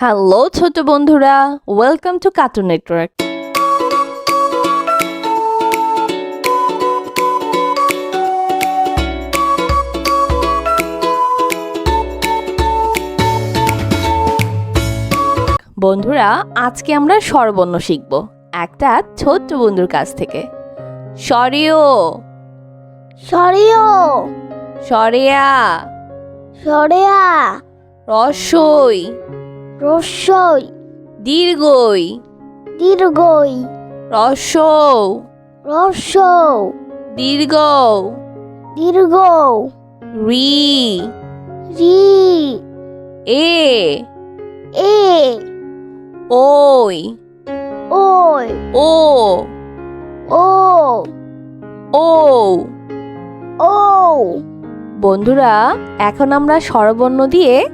Hello ছোট বন্ধুরা welcome to cartoon network বন্ধুরা আজকে আমরা স্বরবর্ণ শিখব একটা ছোট্ট বন্ধুর কাছ থেকে। সরিও সরিও সরেয়া সরেয়া রসই। রস্যই দীর্ঘই। দীর্ঘই। রসৌ রস্য দীর্ঘ দীর্ঘ রি। রি। এ। এ। ওই। ওই। ও। ও। ও। ও। বন্ধুরা এখন আমরা স্বরবর্ণ দিয়ে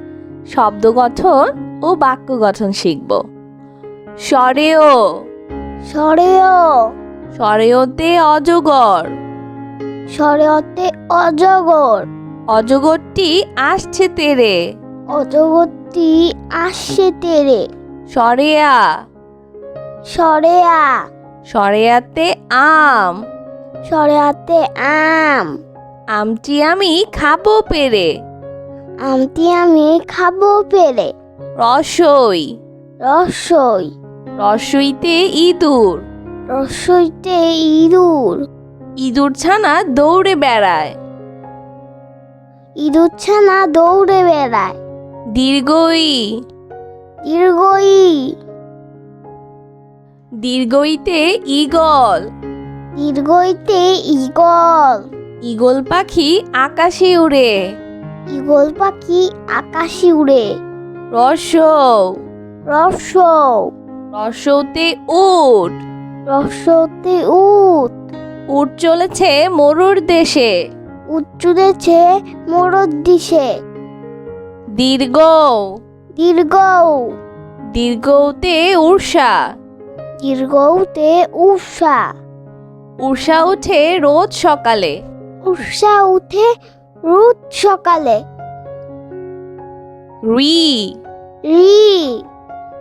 শব্দ গঠন ও বাক্য গঠন শিখব। স্বরেও সরেয় স্বরেওতে অজগর। সরেয়তে অজগর। অজগরটি আসছে তেরে। অজগরটি আসছে তেরে। সরেয়া। সরেয়া। সরেয়াতে আম। সরেয়াতে আম। আমটি আমি খাব পেরে। আমটি আমি খাব পেরে। রসই। রসই। রসইতে ইঁদুর। রসইতে ইঁদুর। ইঁদুর ছানা দৌড়ে বেড়ায়। ইঁদুর ছানা দৌড়ে বেড়ায়। দীর্ঘই। দীর্ঘই। দীর্ঘইতে ইগল দীর্ঘইতে ইগল ইগল পাখি আকাশে উড়ে। ইগল পাখি আকাশে উড়ে। রসৌ রস রসৌতে উট। রসতে উট। উট চলেছে মরুর দেশে। উচ্চুরেছে মোরদ দিশে। দীর্ঘ। দীর্ঘ। দীর্ঘতে উষা দীর্ঘতে উষা উষা উঠে রোজ সকালে। উষা উঠে রোদ সকালে। রি। রি।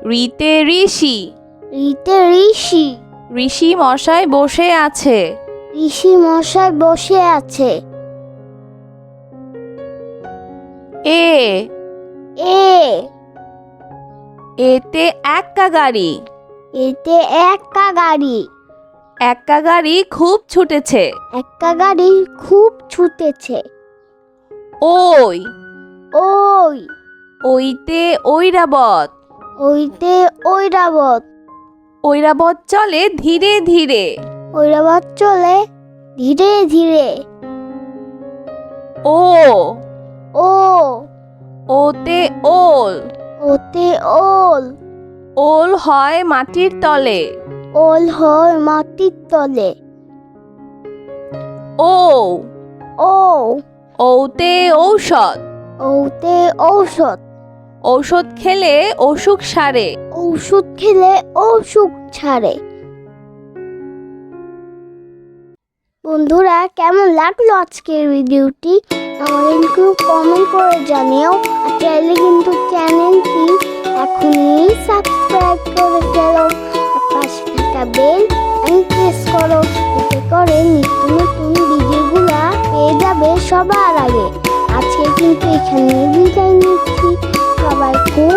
রিতে ঋষি। রিতে ঋষি। ঋষি মশাই বসে আছে। ঋষি মশাই বসে আছে। এ। এ। এতে এক্কা গাড়ি। এতে একটা গাড়ি। এক্কা গাড়ি খুব ছুটেছে। একটা গাড়ি খুব ছুটেছে। ওই। ওই। ওইতে ঐরাবত। ওইতে ঐরাবত। ঐরাবত চলে ধীরে ধীরে। ঐরাবত চলে ধীরে ধীরে। ও। ও। ওতে ওল। ওতে ওল। ওল হয় মাটির তলে। ওল হয় মাটির তলে। ও। ও। ওতে ঔষধ। ওতে ঔষধ। ঔষধ খেলে অসুখ সারে। ঔষধ খেলে অসুখ ছাড়ে বন্ধুরা, কেমন লাগল আজকের ভিডিওটি? আমাদের কমেন্ট করে জানিও। চাইলে কিন্তু চ্যানেলটি এখনই সাবস্ক্রাইব করে ফেলো পাশে থাকা বেল প্রেস করো এতে করে নিত্য নতুন ভিডিওগুলা পেয়ে যাবে সবার আগে। আজকে কিন্তু এখানে বিদায় নিচ্ছি। সবাই খুব